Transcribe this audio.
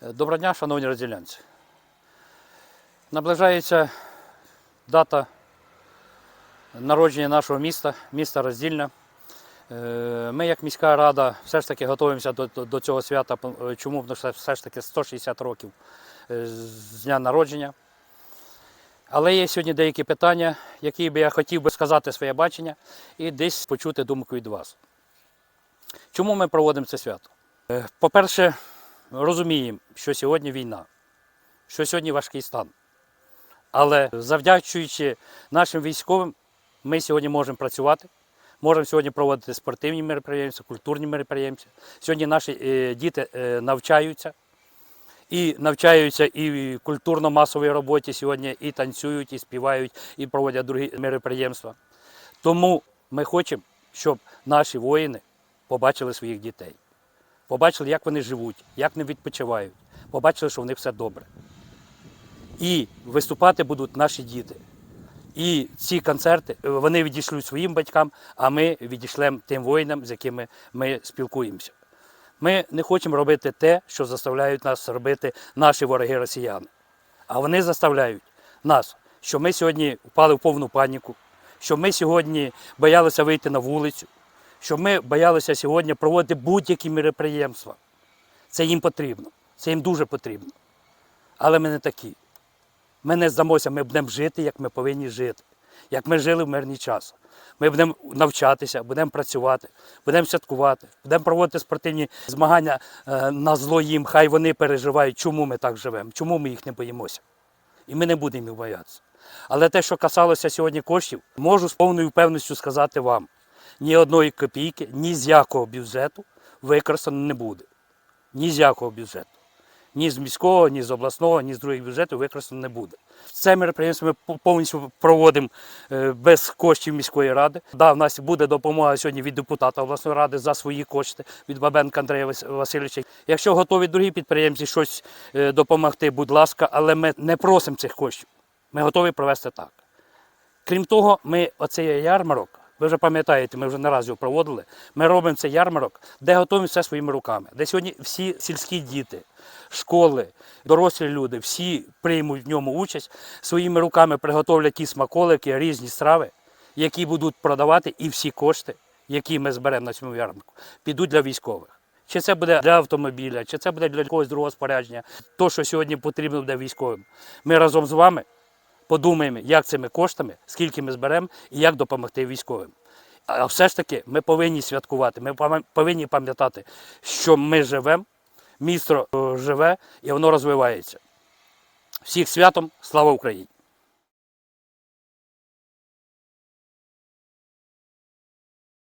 Доброго дня, шановні розділянці. Наближається дата народження нашого міста, міста Роздільне. Е, Ми, як міська рада, все ж таки готуємося до, до, цього свята. Е, Чому? Тому все ж таки 160 років е, з дня народження. Але є сьогодні деякі питання, які би я хотів би сказати своє бачення і десь почути думку від вас. Чому ми проводимо це свято? По-перше, розуміємо, що сьогодні війна, що сьогодні важкий стан. Але завдячуючи нашим військовим, ми сьогодні можемо працювати, можемо сьогодні проводити спортивні мероприємства, культурні мероприємства. Сьогодні наші е, діти е, навчаються і навчаються і культурно-масовій роботі сьогодні, і танцюють, і співають, і проводять другі мероприємства. Тому ми хочемо, щоб наші воїни побачили своїх дітей побачили, як вони живуть, як вони відпочивають, побачили, що в них все добре. І виступати будуть наші діти. І ці концерти е, вони відійшлють своїм батькам, а ми відійшлемо тим воїнам, з якими ми спілкуємося. Ми не хочемо робити те, що заставляють нас робити наші вороги росіяни. А вони заставляють нас, що ми сьогодні впали в повну паніку, що ми сьогодні боялися вийти на вулицю, що ми боялися сьогодні проводити будь-які мероприємства. Це їм потрібно, це їм дуже потрібно. Але ми не такі. Ми не здамося, ми будемо жити, як ми повинні жити, як ми жили в мирний час. Ми будемо навчатися, будемо працювати, будемо святкувати, будемо проводити спортивні змагання е, на зло їм. Хай вони переживають, чому ми так живемо, чому ми їх не боїмося. І ми не будемо їх боятися. Але те, що касалося сьогодні коштів, можу з повною впевненістю сказати вам: ні одної копійки, ні з якого бюджету використано не буде. Ні з якого бюджету. Ні з міського, ні з обласного, ні з других бюджетів використано не буде. Це мероприємство ми повністю проводимо е, без коштів міської ради. Да, в нас буде допомога сьогодні від депутата обласної ради за свої кошти, від Бабенка Андрія Васильовича. Якщо готові другі підприємці щось е, допомогти, будь ласка, але ми не просимо цих коштів. Ми готові провести так. Крім того, ми оцей ярмарок, ви вже пам'ятаєте, ми вже не раз його проводили. Ми робимо цей ярмарок, де готуємо все своїми руками. Де сьогодні всі сільські діти, школи, дорослі люди, всі приймуть в ньому участь, своїми руками приготовлять ті смаколики, різні страви, які будуть продавати, і всі кошти, які ми зберемо на цьому ярмарку, підуть для військових. Чи це буде для автомобіля, чи це буде для якогось другого спорядження, то, що сьогодні потрібно буде військовим. Ми разом з вами подумаємо, як цими коштами, скільки ми зберемо і як допомогти військовим. А все ж таки ми повинні святкувати, ми повинні пам'ятати, що ми живемо, місто е, живе і воно розвивається. Всіх святом, слава Україні!